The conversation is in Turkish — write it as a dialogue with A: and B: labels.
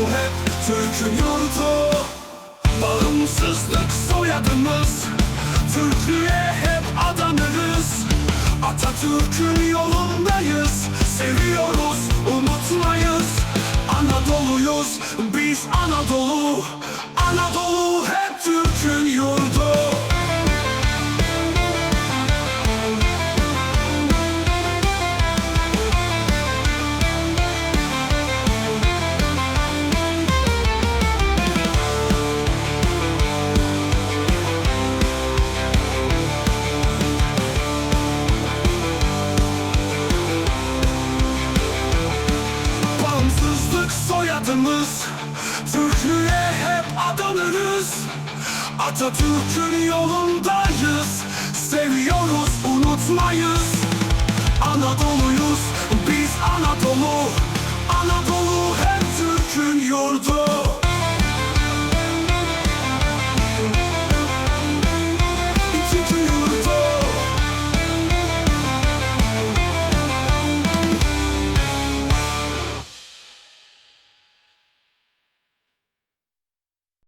A: hep Türk'ün yurdu Bağımsızlık soyadımız Türklüğe hep adanırız. Atatürk'ün yolundayız Seviyoruz, unutmayız. Anadolu'yuz, biz Anadolu. Anadolu hep adanırız Türklüğe hep adanırız Atatürk'ün yolundayız Seviyoruz unutmayız. Anadolu'yuz biz Anadolu. Anadolu hep Türk'ün yurdu.